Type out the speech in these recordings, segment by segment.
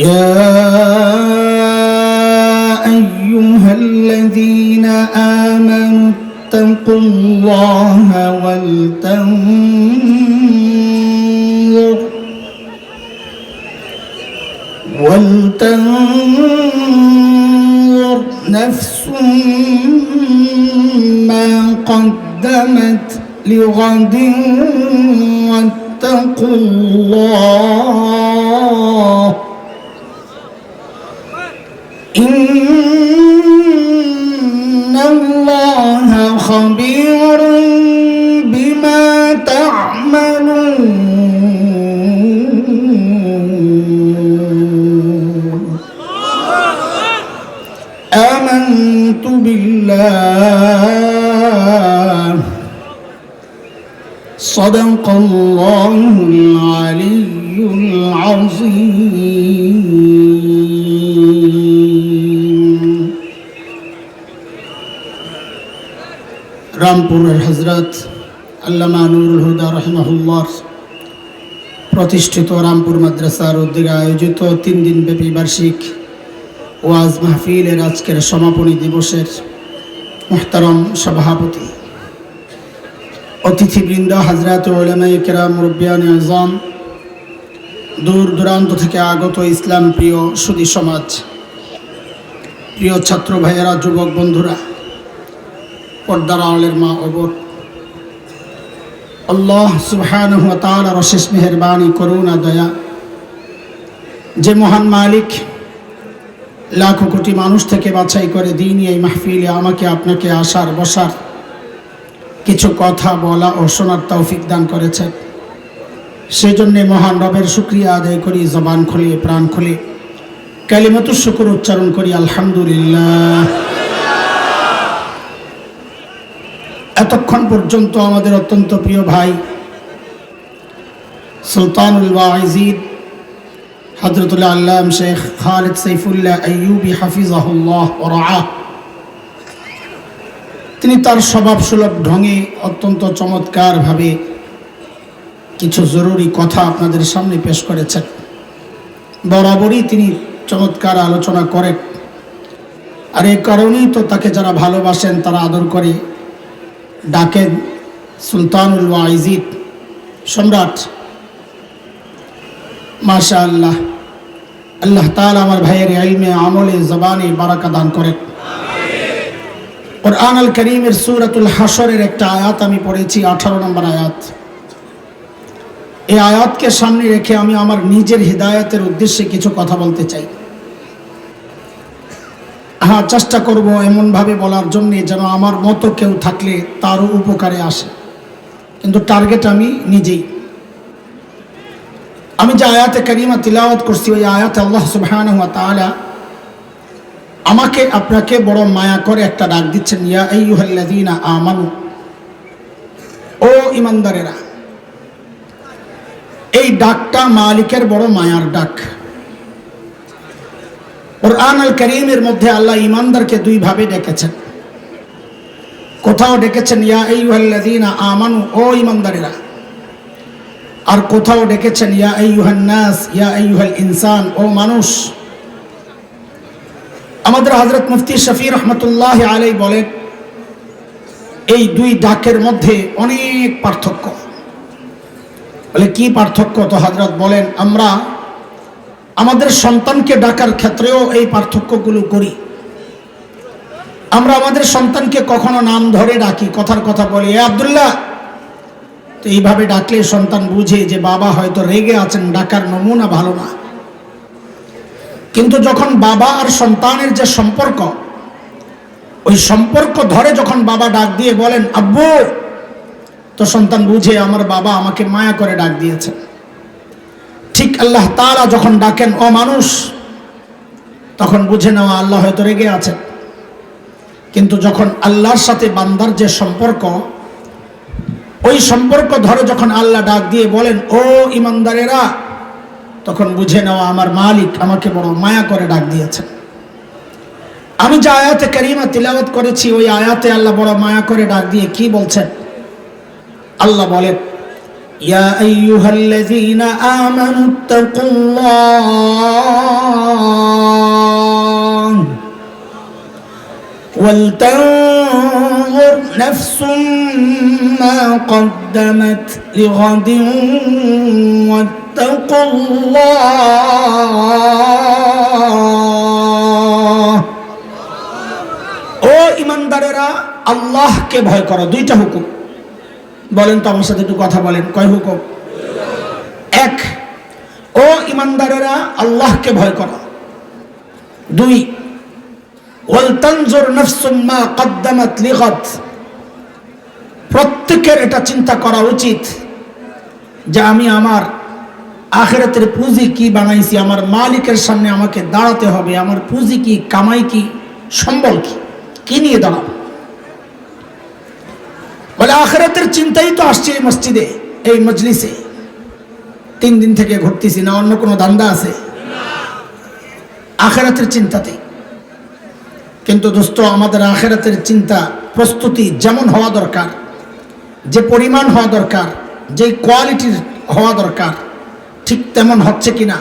يا أيها الذين آمنوا اتقوا الله ولتنظر ولتنظر نفس ما قدمت لغد واتقوا الله إن الله خبير بما تعملون آمنت بالله. صدق الله العلي العظيم. রামপুরের হজরত আল্লামা নুরুল হুদা রহমাহুল্লার প্রতিষ্ঠিত রামপুর মাদ্রাসার উদ্যোগে আয়োজিত তিন দিন ব্যাপী বার্ষিক ওয়াজ মাহফিলের আজকের সমাপনী দিবসের মোহতারম সভাপতি। অতিথিবৃন্দ হাজরাত ওলামাই কেরাম মুরব্বিয়ান আজম দূর দূরান্ত থেকে আগত ইসলাম প্রিয় সুদী সমাজ, প্রিয় ছাত্র ভাইয়েরা, যুবক বন্ধুরা পর্দার আলের মা অবর আল্লাহ সুবহান তালার অশেষ মেহরবানি, করুণা, দয়া। যে মহান মালিক লাখো কোটি মানুষ থেকে বাছাই করে দিন এই মাহফিলে আমাকে, আপনাকে আসার, বসার কিছু কথা বলা ও শোনার তৌফিক দান করেছেন সেজন্যে মহান রবের শুক্রিয়া আদায় করি, জবান খুলে, প্রাণ খুলে। কালিমতুর শুকুর উচ্চারণ করি, আলহামদুলিল্লাহ। এতক্ষণ পর্যন্ত আমাদের অত্যন্ত প্রিয় ভাই সুলতানুল ওয়াইজিদ হজরতুল্লাহ আল্লাহ শেখ খালিদ সৈফুল্লাহ আইয়ুবি হাফিজাহুল্লাহ তিনি তার স্বভাব সুলভ ঢঙে অত্যন্ত চমৎকারভাবে কিছু জরুরি কথা আপনাদের সামনে পেশ করেছেন। বরাবরই তিনি চমৎকার আলোচনা করেন। আর এই কারণেই তো তাকে যারা ভালোবাসেন তারা আদর করে। ডাকেন সুলতানুল ওয়াইজিদ, সম্রাট মাশা আল্লাহ আল্লাহ তাআলা আমার ভাইয়ের ইলমে, আমলে, জবানে বারাকা দান করেন। কোরআন আল করিমের সুরাতুল হাসরের একটা আয়াত আমি পড়েছি, আঠারো নম্বর আয়াত। এই আয়াতকে সামনে রেখে আমি আমার নিজের হৃদায়তের উদ্দেশ্যে কিছু কথা বলতে চাই। হ্যাঁ চেষ্টা করব এমনভাবে বলার জন্যে যেন আমার মতো কেউ থাকলে তারও উপকারে আসে। কিন্তু টার্গেট আমি নিজেই। আমি যে আয়াতে করিমা তিলাওয়াত করছি, ওই আয়াতে আল্লাহ সুবহান আমাকে, আপনাকে বড় মায়া করে একটা ডাক দিচ্ছেন, ইয়া আইয়ুহাল্লাযীনা আমানু, ও ইমানদারেরা এই ডাকটা মালিকের বড় মায়ার ডাক। কোরআন আল করিমের মধ্যে আল্লাহ ইমানদারকে দুই ভাবে ডেকেছেন। কোথাও ডেকেছেন, ইয়া আইয়ুহাল্লাযীনা আমানু ও ইমানদারেরা আর কোথাও ডেকেছেন, ইয়া আইয়ুহান নাস ইয়া ইনসান ও মানুষ। আমাদের হযরত মুফতি শফি রহমতুল্লাহ আলাই বলেন, এই দুই ডাকের মধ্যে অনেক পার্থক্য। বলে, কি পার্থক্য? তো হজরত বলেন, আমরা আমাদের সন্তানকে ডাকার ক্ষেত্রেও এই পার্থক্যগুলো করি। আমরা আমাদের সন্তানকে কখনো নাম ধরে ডাকি, কথার কথা বলি, এ আবদুল্লাহ, তো এইভাবে ডাকলে সন্তান বুঝে যে বাবা হয়তো রেগে আছেন, ডাকার নমুনা ভালো না। কিন্তু যখন বাবা আর সন্তানের যে সম্পর্ক, ওই সম্পর্ক ধরে যখন বাবা ডাক দিয়ে বলেন, আব্বু, তো সন্তান বুঝে আমার বাবা আমাকে মায়া করে ডাক দিয়েছে ঠিক আল্লাহ তারা যখন ডাকেন, ও মানুষ, তখন বুঝে নেওয়া আল্লাহ হয়তো রেগে আছেন। কিন্তু যখন আল্লাহর সাথে বান্দার যে সম্পর্ক, ওই সম্পর্ক ধরে যখন আল্লাহ ডাক দিয়ে বলেন, ও ইমানদারেরা, তখন বুঝে নেওয়া আমার মালিক আমাকে বড় মায়া করে ডাক দিয়েছেন। আমি যে আয়াতে কারিমা তিলাওয়াত করেছি, ওই আয়াতে আল্লাহ বড় মায়া করে ডাক দিয়ে কি বলছেন? আল্লাহ বলেন ইয়া আইয়ুহাল্লাযীনা আমানু তাকুল্লাহ ولتنظر نفس ما قدمت لغد واتقوا الله ও ইমানদারেরা আল্লাহকে ভয় করো দুইটা হুকুম বলেন তো আমার সাথে একটু কথা বলেন, কয় হুকুম? এক, ও ইমানদারেরা আল্লাহকে ভয় করো। দুই প্রত্যেকের এটা চিন্তা করা উচিত যে আমি আমার আখেরাতের পুঁজি কি বানাইছি, আমার মালিকের সামনে আমাকে দাঁড়াতে হবে, আমার পুঁজি কি, কামাই কি, সম্বল কি? কি নিয়ে দাঁড়াবো? বলে আখেরাতের চিন্তাই তো আসছে এই মসজিদে, এই মজলিসে। তিন দিন থেকে ঘুরতেছি না, অন্য কোনো দান্দা আছে? আখেরাতের চিন্তাতে। কিন্তু দোস্ত, আমাদের আখেরাতের চিন্তা প্রস্তুতি যেমন হওয়া দরকার, যে পরিমাণ হওয়া দরকার যে কোয়ালিটির হওয়া দরকার, ঠিক তেমন হচ্ছে কিনা?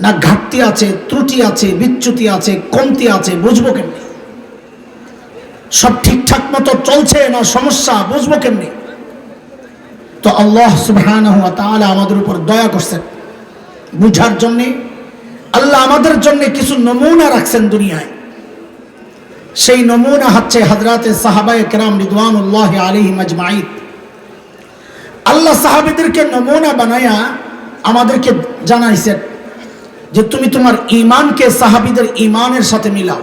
না ঘাটতি আছে, ত্রুটি আছে, বিচ্যুতি আছে, কমতি আছে, বুঝব কেমনি? সব ঠিকঠাক মতো চলছে না সমস্যা, বুঝব কেমনি? তো আল্লাহ সুবহানাহু ওয়া তাআলা আমাদের উপর দয়া করছেন। বুঝার জন্যে, আল্লাহ আমাদের জন্য কিছু নমুনা রাখছেন দুনিয়ায়। সেই নমুনা হচ্ছে হজরতে সাহাবায় কেরাম রিদওয়ানুল্লাহ আলাইহি মাজমাইদ আল্লাহ সাহাবিদেরকে নমুনা বানায়া আমাদেরকে জানাইছেন যে, তুমি তোমার ইমানকে সাহাবিদের ইমানের সাথে মিলাও।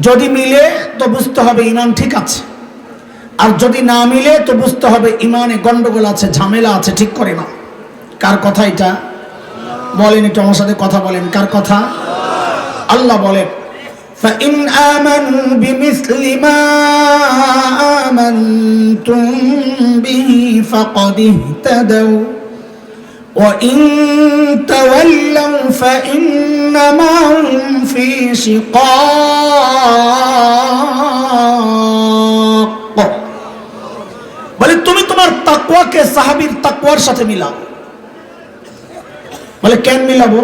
যদি মিলে তো বুঝতে হবে ঈমান ঠিক আছে আর যদি না মিলে তো বুঝতে হবে ঈমানে গন্ডগোল আছে ঝামেলা আছে ঠিক করে না কার কথা এটা বলেন একটু আমার সাথে কথা বলেন কার কথা আল্লাহ বলেন فإن آمنوا بمثل ما آمنتم به فقد اهتدوا وإن تولوا فإنما هم في شقاق বলে তুমি তোমার তাকওয়াকে সাহাবীর তাকওয়ার সাথে মিলাও বলে কেন মিলাবো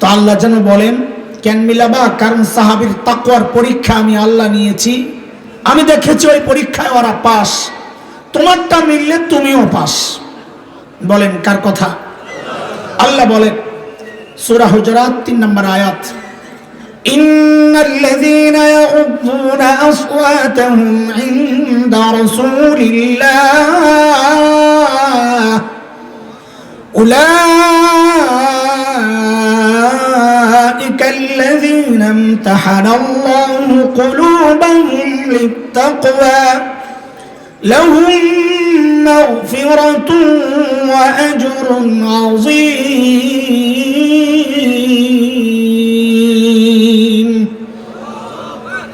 তো আল্লাহ যেন বলেন কেন মিলাবা কারণ সাহাবির তাকওয়ার পরীক্ষা আমি আল্লাহ নিয়েছি আমি দেখেছি ওই পরীক্ষায় ওরা পাস তোমারটা মিললে তুমিও পাস বলেন কার কথা আল্লাহ বলেন সূরা হুজরাত তিন নম্বর আয়াত إن الذين يغضون أصواتهم عند رسول الله أولئك الذين امتحن الله قلوبهم للتقوى لهم مغفرة وأجر عظيم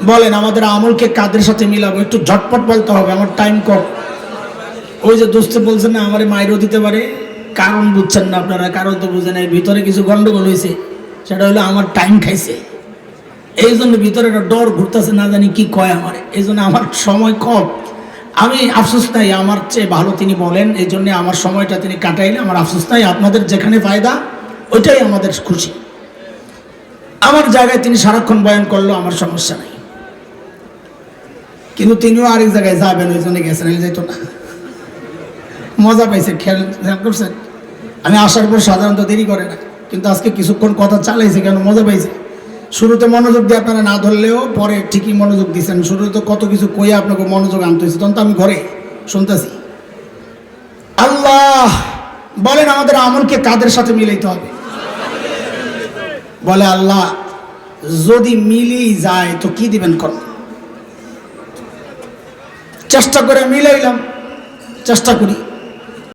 বলেন আমাদের আমলকে কাদের সাথে মিলাবো একটু ঝটপট বলতে হবে আমার টাইম কম ওই যে দোস্ত বলছেন না আমারে মাইরও দিতে পারে কারণ বুঝছেন না আপনারা কারণ তো বুঝে নাই ভিতরে কিছু গন্ডগোল হয়েছে সেটা হলো আমার টাইম খাইছে এই জন্য ভিতরে একটা ডর ঘুরতেছে না জানি কি কয় আমার এই জন্য আমার সময় কম আমি আফসোস নাই আমার চেয়ে ভালো তিনি বলেন, এই জন্য আমার সময়টা তিনি কাটাইলে আমার আফসোস নাই আপনাদের যেখানে ফায়দা, ওইটাই আমাদের খুশি। আমার জায়গায় তিনি সারাক্ষণ বয়ান করল আমার সমস্যা নাই। কিন্তু তিনিও আরেক জায়গায় যাবেন, ওই জন্য গেছেন যেত না। মজা পাইছে খেয়াল খেয়াল করছেন। আমি আসার পর সাধারণত দেরি করে না, কিন্তু আজকে কিছুক্ষণ কথা চালাইছে, কেন মজা পাইছে? শুরুতে মনোযোগ দিয়ে আপনারা না ধরলেও পরে ঠিকই মনোযোগ দিচ্ছেন শুরুতে কত কিছু কইয়া আপনাকে মনোযোগ আনতে হয়েছে, তখন তো আমি ঘরে শুনতেছি। আল্লাহ! বলেন আমাদের আমলকে কাদের সাথে মিলাইতে হবে? বলে, আল্লাহ, যদি মিলেই যায় তো কি দিবেন কর? চেষ্টা করে মিলাইলাম, চেষ্টা করি।